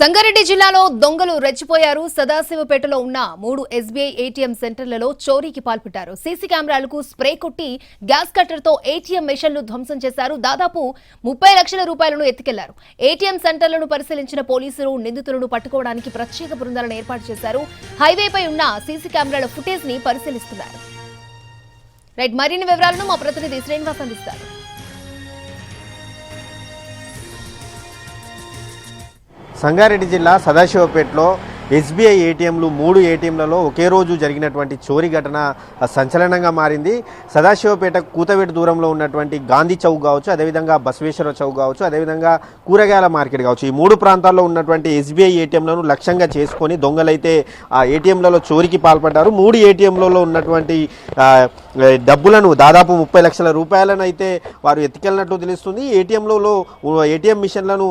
సంగారెడ్డి జిల్లాలో దొంగలు రెచ్చిపోయారు. సదాశివపేటలో ఉన్న మూడు ఎస్బీఐ ఏటీఎం సెంటర్లలో చోరీకి పాల్పడ్డారు. సీసీ కెమెరాలకు స్ప్రే కొట్టి గ్యాస్ కట్టర్తో ఏటీఎం మెషిన్లు ధ్వంసం చేశారు. దాదాపు ముప్పై లక్షల రూపాయలను ఎత్తుకెళ్ళారు. ఏటీఎం సెంటర్లను పరిశీలించిన పోలీసులు నిందితులను పట్టుకోవడానికి ప్రత్యేక బృందాలను ఏర్పాటు చేశారు. హైవేపై ఉన్న సీసీ కెమెరాల ఫుటేజ్ని పరిశీలిస్తున్నారు. రైట్ మరిన్ని వివరాలను మా ప్రతినిధి శ్రీనివాస్ అందిస్తారు. సంగారెడ్డి జిల్లా సదాశివపేటలో ఎస్బీఐ ఏటీఎంలు మూడు ఏటీఎంలలో ఒకే రోజు జరిగినటువంటి చోరీ ఘటన సంచలనంగా మారింది. సదాశివపేట కూతవేటు దూరంలో ఉన్నటువంటి గాంధీ చౌక్ కావచ్చు అదేవిధంగా బసవేశ్వర చౌక్ కావచ్చు అదేవిధంగా కూరగాయల మార్కెట్ కావచ్చు. ఈ మూడు ప్రాంతాల్లో ఉన్నటువంటి ఎస్బీఐ ఏటీఎంలను లక్ష్యంగా చేసుకొని దొంగలైతే ఆ ఏటీఎంలలో చోరీకి పాల్పడ్డారు. మూడు ఏటీఎంలలో ఉన్నటువంటి డబ్బులను దాదాపు ముప్పై లక్షల రూపాయలను అయితే వారు ఎత్తుకెళ్ళినట్టు తెలుస్తుంది. ఏటీఎంలలో ఏటీఎం మిషన్లను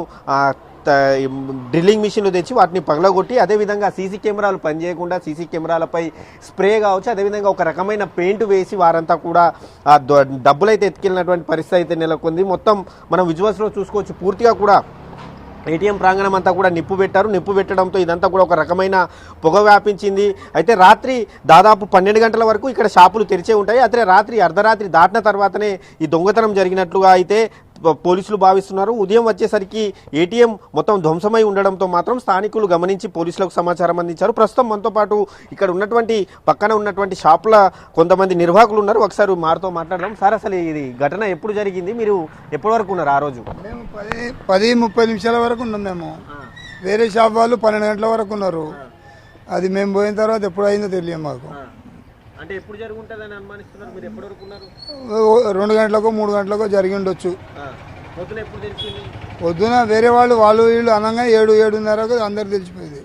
డ్రిల్లింగ్ మిషన్లు తెచ్చి వాటిని పగలగొట్టి అదేవిధంగా సీసీ కెమెరాలు పనిచేయకుండా సీసీ కెమెరాలపై స్ప్రే కావచ్చు అదేవిధంగా ఒక రకమైన పెయింట్ వేసి వారంతా కూడా డబ్బులైతే ఎత్తుకెళ్ళినటువంటి పరిస్థితి అయితే నెలకొంది. మొత్తం మనం విజువల్స్లో చూసుకోవచ్చు పూర్తిగా కూడా ఏటీఎం ప్రాంగణం అంతా కూడా నిప్పు పెట్టారు. నిప్పు పెట్టడంతో ఇదంతా కూడా ఒక రకమైన పొగ వ్యాపించింది. అయితే రాత్రి దాదాపు పన్నెండు గంటల వరకు ఇక్కడ షాపులు తెరిచే ఉంటాయి. అయితే రాత్రి అర్ధరాత్రి దాటిన తర్వాతనే ఈ దొంగతనం జరిగినట్లుగా అయితే పోలీసులు భావిస్తున్నారు. ఉదయం వచ్చేసరికి ఏటీఎం మొత్తం ధ్వంసమై ఉండడంతో మాత్రం స్థానికులు గమనించి పోలీసులకు సమాచారం అందించారు. ప్రస్తుతం మనతో పాటు ఇక్కడ ఉన్నటువంటి పక్కన ఉన్నటువంటి షాపుల కొంతమంది నిర్వాహకులు ఉన్నారు. ఒకసారి మారితో మాట్లాడదాం. సార్ అసలు ఇది ఘటన ఎప్పుడు జరిగింది? మీరు ఎప్పటి వరకు ఉన్నారు ఆ రోజు? మేము పది పది ముప్పై నిమిషాల వరకు ఉన్నాం మేము. వేరే షాప్ వాళ్ళు పన్నెండు గంటల వరకు ఉన్నారు. అది మేము పోయిన తర్వాత ఎప్పుడు అయిందో తెలియదు మాకు. అంటే ఎప్పుడు జరుగుంటుందని అనుమానిస్తున్నారు? మీరు ఎప్పటి వరకు ఉన్నారు? ఓ- రెండు గంటలకో మూడు గంటలకో జరిగి ఉండొచ్చు. పొద్దున ఎప్పుడు తెలిసింది? పొద్దున వేరే వాళ్ళు వాళ్ళు వీళ్ళు అనగా ఏడు ఏడున్నరకు అందరు తెలిసిపోయింది.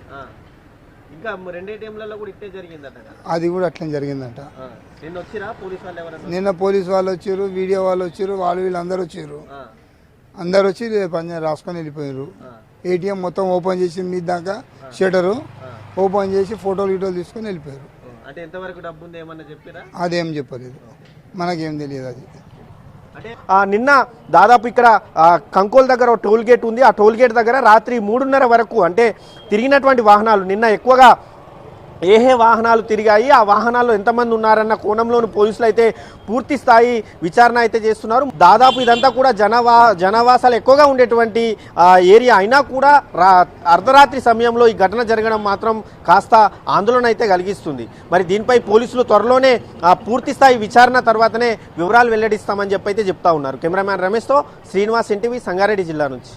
ఇంకా రెండు ఏటీఎంలలో కూడా ఇట్టే జరిగిందట అది కూడా అట్లనే జరిగిందంట. నిన్న వచ్చిరా పోలీస్ వాళ్ళు నిన్న పోలీస్ వాళ్ళు వచ్చారు వీడియో వాళ్ళు వచ్చారు వాళ్ళు వీళ్ళు అందరు వచ్చారు అందరు వచ్చి పని రాసుకొని వెళ్ళిపోయారు ఏటీఎం మొత్తం ఓపెన్ చేసి మీద దాకా షటరు? ఓపెన్ చేసి ఫోటోలు గీటోలు తీసుకొని వెళ్ళిపోయారు. అంటే ఎంతవరకు డబ్బు ఉంది ఏమన్నా చెప్పిరా? అదేం చెప్పలేదు. మనకేం తెలియదు అది. అంటే నిన్న దాదాపు ఇక్కడ ఆ, కంకోల్ దగ్గర ఒక టోల్ గేట్ ఉంది. ఆ టోల్ గేట్ దగ్గర రాత్రి మూడున్నర వరకు అంటే తిరిగినటువంటి వాహనాలు నిన్న ఎక్కువగా ఏ వాహనాలు తిరిగాయి? ఆ వాహనాల్లో ఎంతమంది ఉన్నారన్న కోణంలోని పోలీసులు అయితే పూర్తి స్థాయి విచారణ అయితే చేస్తున్నారు. దాదాపు ఇదంతా కూడా జనవా జనవాసాలు ఎక్కువగా ఉండేటువంటి ఏరియా. అయినా కూడా రా అర్ధరాత్రి సమయంలో ఈ ఘటన జరగడం మాత్రం కాస్త ఆందోళన అయితే కలిగిస్తుంది. మరి దీనిపై పోలీసులు త్వరలోనే ఆ, పూర్తి స్థాయి విచారణ తర్వాతనే వివరాలు వెల్లడిస్తామని చెప్పి అయితే చెప్తా ఉన్నారు. కెమెరామ్యాన్ రమేష్తో శ్రీనివాస్ ఎన్టీవీ సంగారెడ్డి జిల్లా నుంచి.